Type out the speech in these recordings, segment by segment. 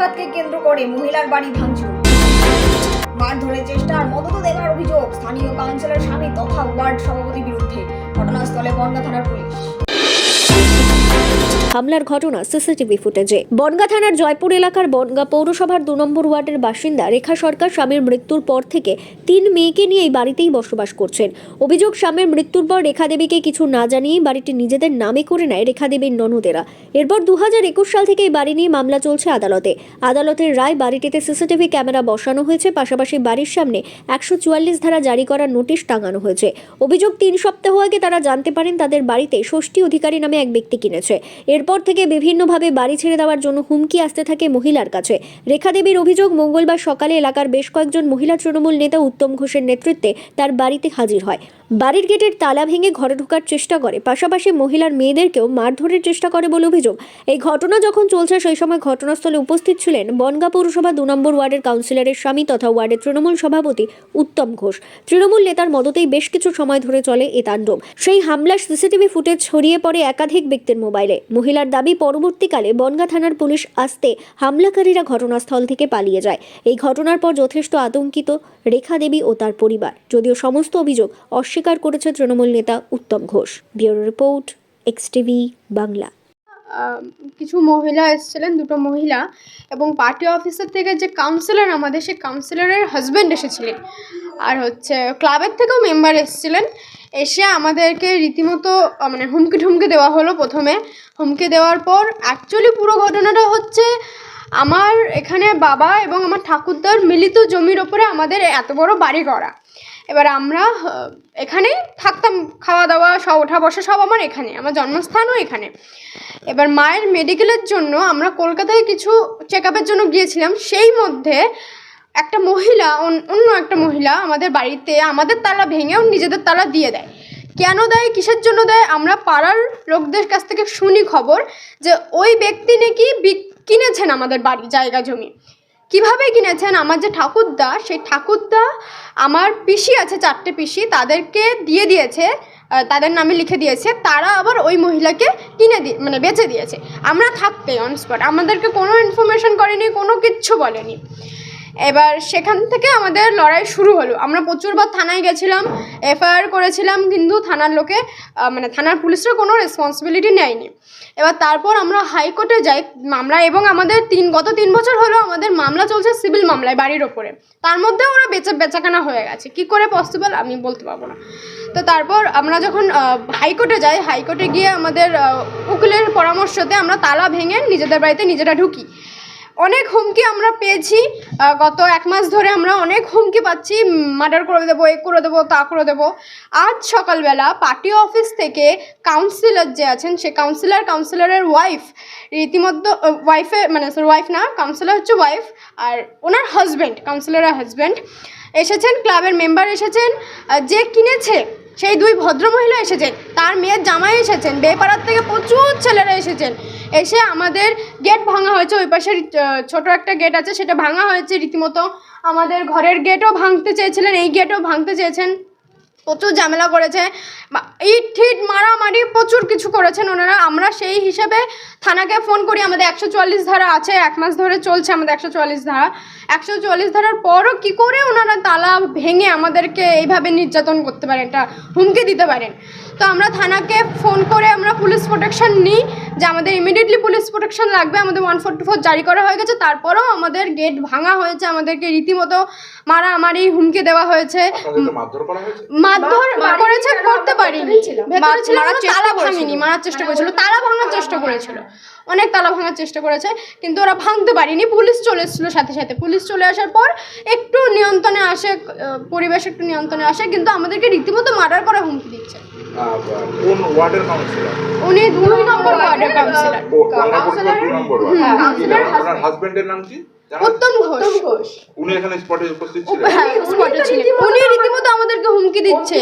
প্রতিবাদকে কেন্দ্র করে মহিলার বাড়ি ভাঙচুর। মারধরের চেষ্টা আর মদত দেখার অভিযোগ স্থানীয় কাউন্সিলর স্বামী তথা ওয়ার্ড সভাপতির বিরুদ্ধে। ঘটনাস্থলে বনগা থানার পুলিশ। হামলার ঘটনা সিসিটিভি ফুটেজে। বনগা থানার জয়পুর এলাকার বনগা পৌরসভার দু নম্বর ওয়ার্ডের বাসিন্দা রেখা সরকার স্বামীর মৃত্যুর পর থেকে তিন মেয়েকে নিয়ে এই বাড়িতেই বসবাস করছেন। অভিযোগ, স্বামীর মৃত্যুর পর রেখা দেবীকে কিছু না জানিয়েই বাড়িটি নিজেদের নামে করে নেয় রেখা দেবীর ননদেরা। এরপর দু একুশ সাল থেকে এই বাড়ি নিয়ে মামলা চলছে আদালতে। আদালতের রায় বাড়িটিতে সিসিটিভি ক্যামেরা বসানো হয়েছে, পাশাপাশি বাড়ির সামনে একশো চুয়াল্লিশ ধারা জারি করার নোটিশ টাঙানো হয়েছে। অভিযোগ, তিন সপ্তাহ আগে তারা জানতে পারেন তাদের বাড়িতে ষষ্ঠী অধিকারী নামে এক ব্যক্তি কিনেছে। এরপর থেকে বিভিন্নভাবে বাড়ি ছেড়ে দেওয়ার জন্য হুমকি আসতে থাকে মহিলার কাছে। রেখা দেবীর অভিযোগ, মঙ্গলবার সকালে এলাকার বেশ কয়েকজন মহিলা তৃণমূল নেতা উত্তম ঘোষের নেতৃত্বে তার বাড়িতে হাজির হয়। বাড়ির গেটের তালা ভেঙে ঘরে ঢোকার চেষ্টা করে। পাশাপাশি মহিলার মেয়েদেরকেও মারধরের চেষ্টা করে বলে অভিযোগ। এই ঘটনা যখন চলছে, সেই সময় ঘটনাস্থলে উপস্থিত ছিলেন বনগা পৌরসভা দু নম্বর ওয়ার্ডের কাউন্সিলরের স্বামী তথা ওয়ার্ডের তৃণমূল সভাপতি উত্তম ঘোষ। তৃণমূল নেতার মদতেই বেশ কিছু সময় ধরে চলে এ তাণ্ডব। সেই হামলার সিসিটিভি ফুটেজ ছড়িয়ে পড়ে একাধিক ব্যক্তির মোবাইলে। মহিলার দাবি, পরবর্তীকালে বনগা থানার পুলিশ আসতে হামলাকারীরা ঘটনাস্থল থেকে পালিয়ে যায়। এই ঘটনার পর যথেষ্ট আতঙ্কিত রেখা দেবী ও তার পরিবার। যদিও সমস্ত অভিযোগ অস্বীকার করেছে তৃণমূল নেতা Uttam Ghosh. Bureau report, X TV Bangla. কিছু মহিলা এসেছিলেন, দুটো মহিলা, এবং পার্টি অফিসার থেকে যে কাউন্সিলর আমাদের, সেই কাউন্সিলরের হাজব্যান্ড এসেছিলেন। আর হচ্ছে ক্লাবের থেকেও মেম্বার এসেছিলেন। এসে আমাদেরকে রীতিমতো মানে হুমকি ঠুমকি দেওয়া হলো প্রথমে। হুমকি দেওয়ার পর অ্যাকচুয়ালি পুরো ঘটনাটা হচ্ছে, আমার এখানে বাবা এবং আমার ঠাকুরদার মিলিত জমির ওপরে আমাদের এত বড় বাড়ি করা এবার আমরা এখানেই থাকতাম খাওয়া দাওয়া সব ওঠা বসা সব আমার এখানে, আমার জন্মস্থানও এখানে। এবার মায়ের মেডিকেলের জন্য আমরা কলকাতায় কিছু চেক আপের জন্য গিয়েছিলাম, সেই মধ্যে একটা মহিলা, অন- অন্য একটা মহিলা আমাদের বাড়িতে, আমাদের তালা ভেঙেও নিজেদের তালা দিয়ে দেয়। কেন দেয়, কিসের জন্য দেয়, আমরা পাড়ার লোকদের কাছ থেকে শুনি খবর যে ওই ব্যক্তি নাকি কিনেছেন আমাদের বাড়ি জায়গা জমি কীভাবে কিনেছেন আমার যে ঠাকুরদা, সেই ঠাকুরদা আমার পিসি আছে, চারটে পিসি, তাদেরকে দিয়ে দিয়েছে তাদের নামে লিখে দিয়েছে, তারা আবার ওই মহিলাকে কিনে দিয়ে মানে বেচে দিয়েছে। আমরা থাকতে অন স্পট আমাদেরকে কোনো ইনফরমেশন করেনি, কোনো কিচ্ছু বলেনি। এবার সেখান থেকে আমাদের লড়াই শুরু হলো। আমরা প্রচুরবার থানায় গেছিলাম, এফআইআর করেছিলাম, কিন্তু থানার লোকে মানে থানার পুলিশের কোনো রেসপন্সিবিলিটি নেয়নি। এবার তারপর আমরা হাইকোর্টে যাই, মামলা এবং আমাদের তিন, গত তিন বছর হলো আমাদের মামলা চলছে সিভিল মামলায় বাড়ির ওপরে। তার মধ্যে ওরা বেচা, বেচাকেনা হয়ে গেছে। কি করে পসিবল আমি বলতে পারব না। তো তারপর আমরা যখন হাইকোর্টে যাই, হাইকোর্টে গিয়ে আমাদের উকিলের পরামর্শতে আমরা তালা ভেঙে নিজেদের বাড়িতে নিজেরা ঢুকি। অনেক হুমকি আমরা পেয়েছি। গত এক মাস ধরে আমরা অনেক হুমকি পাচ্ছি। মার্ডার করে দেবো, এ করে দেবো, তা করে দেবো। আজ সকালবেলা পার্টি অফিস থেকে কাউন্সিলর যে আছেন, সে কাউন্সিলর কাউন্সিলরের ওয়াইফ রীতিমতো ওয়াইফের মানে ওয়াইফ না কাউন্সিলর হচ্ছে ওয়াইফ আর ওনার হাজব্যান্ড কাউন্সিলরের হাজব্যান্ড এসেছেন ক্লাবের মেম্বার এসেছেন। যে কিনেছে সেই দুই ভদ্রমহিলা এসেছেন, তার মেয়ের জামাই এসেছেন, বেপাড়ার থেকে প্রচুর ছেলেরা এসেছেন। এসে আমাদের গেট ভাঙা হয়েছে, ওই পাশের ছোট একটা গেট আছে, সেটা ভাঙা হয়েছে রীতিমতো। আমাদের ঘরের গেটও ভাঙতে চেয়েছিলেন, এই গেটও ভাঙতে চেয়েছেন। প্রচুর ঝামেলা করেছে। ইট ঠিট মারামারি প্রচুর কিছু করেছেন ওনারা। আমরা সেই হিসেবে থানাকে ফোন করি, আমাদের একশো চুয়াল্লিশ ধারা আছে, এক মাস ধরে চলছে আমাদের একশো চুয়াল্লিশ ধারা। একশো চুয়াল্লিশ ধারার পরও কী করে ওনারা তালা ভেঙে আমাদেরকে এইভাবে নির্যাতন করতে পারেন এটা হুমকি দিতে পারেন? তো আমরা থানাকে ফোন করে আমরা পুলিশ প্রোটেকশন নিই যে আমাদের ইমিডিয়েটলি পুলিশ প্রোটেকশন লাগবে। আমাদের ওয়ান ফোর্টি ফোর জারি করা হয়ে গেছে। তারপরেও আমাদের গেট ভাঙা হয়েছে। আমাদেরকে রীতিমতো মারা আমারই হুমকি দেওয়া হয়েছে। মারধর করা হয়েছে? মারধর করেছে করতে পারিনি। ভেতরে ছিল তালা। ভাঙেনি মারার চেষ্টা করেছিল। তালা ভাঙার চেষ্টা করেছিল। অনেক তালা ভাঙার চেষ্টা করেছে কিন্তু ওরা ভাঙতে পারেনি। পুলিশ চলে এসেছিল সাথে সাথে। পুলিশ চলে আসার পর একটু নিয়ন্ত্রণে আসে পরিবেশ একটু নিয়ন্ত্রণে আসে কিন্তু আমাদেরকে রীতিমতো মার্ডার করে হুমকি দিচ্ছে। কোন ওয়ার্ডের কাউন্সিলর? উনি দুই নম্বর ওয়ার্ডের কাউন্সিলর। ও দুই নম্বর ওয়ার্ড। কাউন্সিলর হাজবেন্ডের নাম কি? উত্তম ঘোষ। উনি এখানে স্পটে উপস্থিত ছিলেন। হ্যাঁ স্পটে ছিলেন। উনি রীতিমতো আমাদেরকে হুমকি দিচ্ছে।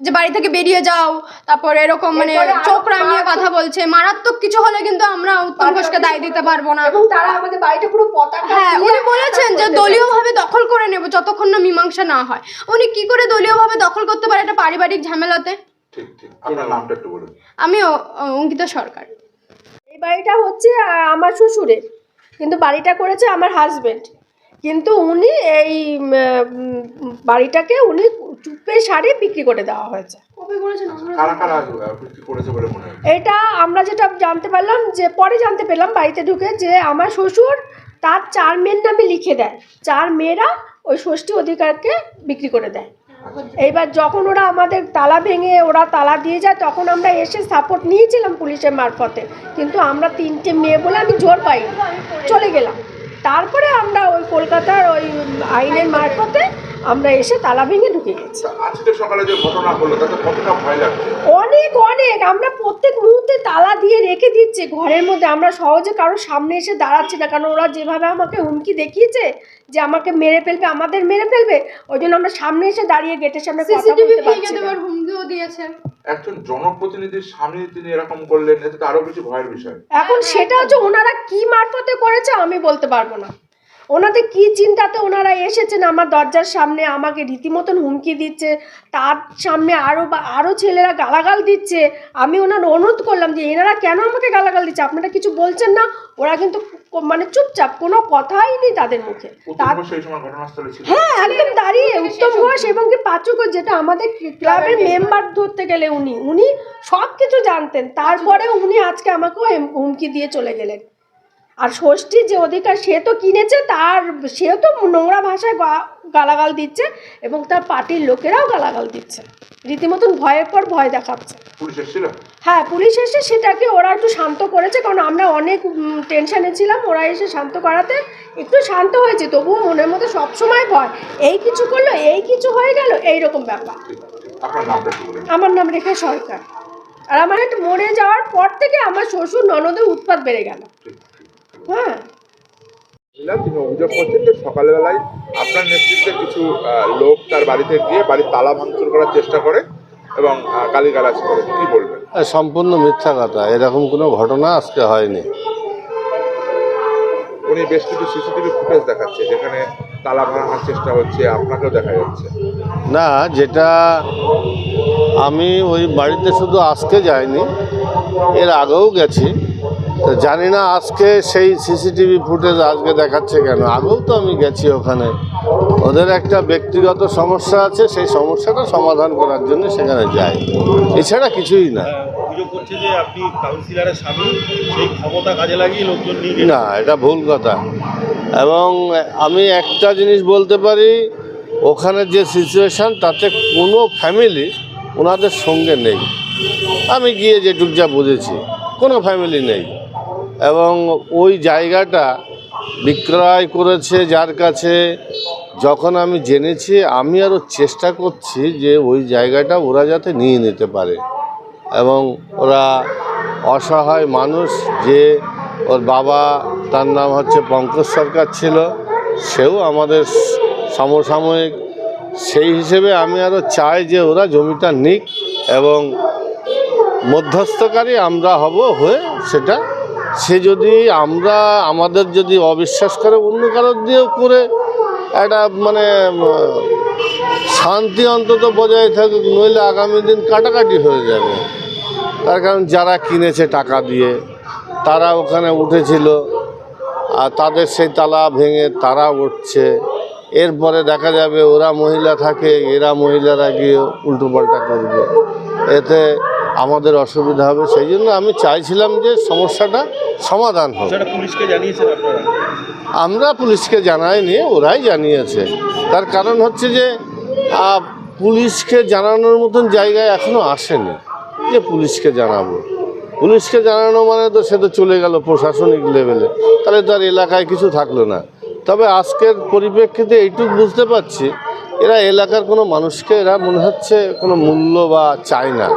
যে বাড়ি থেকে বেরিয়ে যাও তারপর এরকম মানে চোখ রাঙিয়ে কথা বলছে। মারাত্মক কিছু হলে কিন্তু আমরা উত্তম ঘোষকে দায় দিতে পারব না। এবং তারা আমাদের বাড়িটা পুরো পতাকা হ্যাঁ উনি বলেছেন যে দলীয়ভাবে দখল করে নেব যতক্ষণ না মীমাংসা না হয়। উনি কি করে দলীয়ভাবে দখল করতে পারে এটা পারিবারিক ঝামেলাতে? ঠিক ঠিক। আপনার নামটা একটু বলুন। আমি অঙ্কিতা সরকার। এই বাড়িটা হচ্ছে আহ, আমার শ্বশুরের। কিন্তু বাড়িটা করেছে আমার হাজবেন্ড কিন্তু উনি এই বাড়িটাকে উনি চুপে সারিয়ে বিক্রি করে দেওয়া হয়েছে। মনে হয়। এটা আমরা যেটা জানতে পারলাম যে পরে জানতে পেলাম বাড়িতে ঢুকে যে আমার শ্বশুর তার চার মেয়ের নামে লিখে দেয়। চার মেয়েরা ওই ষষ্ঠী অধিকারকে বিক্রি করে দেয়। এইবার যখন ওরা আমাদের তালা ভেঙে ওরা তালা দিয়ে যায়, তখন আমরা এসে সাপোর্ট নিয়েছিলাম পুলিশের মারফতে। কিন্তু আমরা তিনটে মেয়ে বলে আমি জোর পাইনি। চলে গেলাম। তারপরে আমরা ওই কলকাতার ওই আইনের মারফতে আমরা এসে তালা ভেঙে ঢুকে গেছি। আজকে সকালে যে ঘটনা হলো তাতে কতটা ভয় লাগছে? অনেক অনেক। আমরা প্রত্যেক মুহূর্তে তালা দিয়ে রেখে দিচ্ছি ঘরের মধ্যে। আমরা সহজে কারোর সামনে এসে দাঁড়াচ্ছি না কারণ ওরা যেভাবে আমাকে হুমকি দেখিয়েছে যে আমাকে মেরে ফেলবে আমাদের মেরে ফেলবে ওই জন্য আমরা সামনে এসে দাঁড়িয়ে গেটের সামনে কথা সিসিটিভি বলতে পারছি না। হুমকিও দিয়েছেন। একজন জনপ্রতিনিধির স্বামী তিনি এরকম করলেন এতে তো আরও বেশি ভয়ের বিষয়। এখন সেটা হচ্ছে ওনারা কি মারফতে করেছে আমি বলতে পারব না। ওনাদের কি চিন্তাতে ওনারা এসেছেন? আমার দরজার সামনে আমাকে রীতিমতন হুমকি দিচ্ছে। তার সামনে আরও বা আরও ছেলেরা গালাগাল দিচ্ছে। আমি ওনার অনুরোধ করলাম যে এনারা কেন আমাকে গালাগাল দিচ্ছে? আপনারা কিছু বলছেন না? ওরা কিন্তু মানে চুপচাপ কোনো কথাই নেই তাদের মুখে। হ্যাঁ একদম দাঁড়িয়ে উত্তম ঘোষ এবং কি পাঁচু ঘোষ যেটা আমাদের ক্লাবের মেম্বার। ধরতে গেলে উনি উনি সব কিছু জানতেন। তারপরে উনি আজকে আমাকেও হুমকি দিয়ে চলে গেলেন। আর ষষ্ঠীর যে অধিকার সে তো কিনেছে তার সেও তো নোংরা ভাষায় গালাগাল দিচ্ছে এবং তার পার্টির লোকেরাও গালাগাল দিচ্ছে। রীতিমতন ভয়ের পর ভয় দেখাচ্ছে। হ্যাঁ পুলিশ এসে সেটাকে ওরা একটু শান্ত করেছে কারণ আমরা অনেক টেনশনে ছিলাম ওরা এসে শান্ত করাতে। একটু শান্ত হয়েছে তবুও মনের মধ্যে সবসময় ভয়। এই কিছু করল এই কিছু হয়ে গেল এইরকম ব্যাপার। আমার নাম রেখা সরকার। আর আমার একটু মরে যাওয়ার পর থেকে আমার শ্বশুর ননদের উৎপাত বেড়ে গেল। হ্যাঁ। মহিলা তিনি অভিযোগ করছেন যে সকালবেলায় আপনার নেতৃত্বে কিছু লোক তার বাড়িতে গিয়ে বাড়ির তালা ভাঙচুর করার চেষ্টা করে এবং আহ, গালিগালাজ করে। কি বলবেন? আর সম্পূর্ণ মিথ্যা কথা। এরকম কোনো ঘটনা আজকে হয়নি। উনি বেশ কিছু সিসিটিভি ফুটেজ দেখাচ্ছে যেখানে তালা ভাঙার চেষ্টা হচ্ছে আপনাকেও দেখা যাচ্ছে। না যেটা আমি ওই বাড়িতে শুধু আজকে যাইনি এর আগেও গেছি। তো জানি না আজকে সেই সিসিটিভি ফুটেজ আজকে দেখাচ্ছে কেন? আগেও তো আমি গেছি ওখানে। ওদের একটা ব্যক্তিগত সমস্যা আছে সেই সমস্যাটা সমাধান করার জন্য সেখানে যায় এছাড়া কিছুই না। করছে যে আপনি কাউন্সিলরের স্বামী সেই ক্ষমতা কাজে লাগিয়ে লোকজন নিয়ে না এটা ভুল কথা। এবং আমি একটা জিনিস বলতে পারি ওখানে যে সিচুয়েশান তাতে কোনো ফ্যামিলি ওনাদের সঙ্গে নেই। আমি গিয়ে যেটুক যা বুঝেছি কোনো ফ্যামিলি নেই। এবং ওই জায়গাটা বিক্রয় করেছে যার কাছে যখন আমি জেনেছি, আমি আরও চেষ্টা করছি যে ওই জায়গাটা ওরা যাতে নিয়ে নিতে পারে। এবং ওরা অসহায় মানুষ যে ওর বাবা, তার নাম হচ্ছে পঙ্কজ সরকার ছিল, সেও আমাদের সমসাময়িক, সেই হিসেবে আমি আরও চাই যে ওরা জমিটা নিক এবং মধ্যস্থকারী আমরা হব হয়ে সেটা সে যদি আমরা, আমাদের যদি অবিশ্বাস করে, অন্য কারোর দিয়েও করে একটা মানে শান্তি অন্তত বজায় থাকুক, নইলে আগামী দিন কাটাকাটি হয়ে যাবে। তার কারণ যারা কিনেছে টাকা দিয়ে, তারা ওখানে উঠেছিল, আর তাদের সেই তালা ভেঙে তারা উঠছে। এরপরে দেখা যাবে ওরা মহিলা থাকে, এরা মহিলারা গিয়ে উল্টোপাল্টা করবে। এতে আমাদের অসুবিধা হবে সেই জন্য আমি চাইছিলাম যে সমস্যাটা সমাধান হোক। পুলিশকে জানিয়েছেন আপনারা? আমরা পুলিশকে জানাইনি ওরাই জানিয়েছে। তার কারণ হচ্ছে যে পুলিশকে জানানোর মতন জায়গায় এখনও আসেনি যে পুলিশকে জানাব। পুলিশকে জানানো মানে তো সে তো চলে গেল প্রশাসনিক লেভেলে তাহলে তো আর এলাকায় কিছু থাকল না। তবে আজকের পরিপ্রেক্ষিতে এইটুকু বুঝতে পারছি এরা এলাকার কোনো মানুষকে এরা মনে হচ্ছে কোনো মূল্য বা চায় না।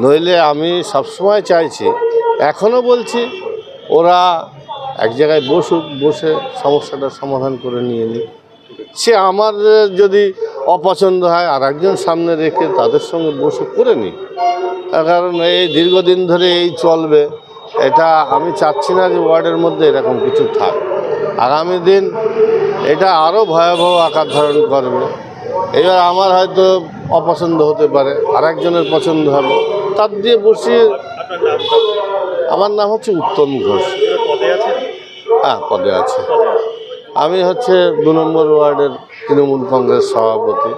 নইলে আমি সবসময় চাইছি, এখনও বলছি, ওরা এক জায়গায় বসুক, বসে সমস্যাটার সমাধান করে নিয়ে নিক। সে আমার যদি অপছন্দ হয় আর একজন সামনে রেখে তাদের সঙ্গে বসে করে নিই কারণ এই দীর্ঘদিন ধরে এই চলবে, এটা আমি চাচ্ছি না যে ওয়ার্ডের মধ্যে এরকম কিছু থাক। আগামী দিন এটা আরও ভয়াবহ আকার ধারণ করবে। এবার আমার হয়তো অপছন্দ হতে পারে আর একজনের পছন্দ হবে। তার দিয়ে বসিয়ে আমার নাম হচ্ছে উত্তম ঘোষ। হ্যাঁ পদে আছে। পদে আছে। আমি হচ্ছে দু নম্বর ওয়ার্ডের তৃণমূল কংগ্রেস সভাপতি।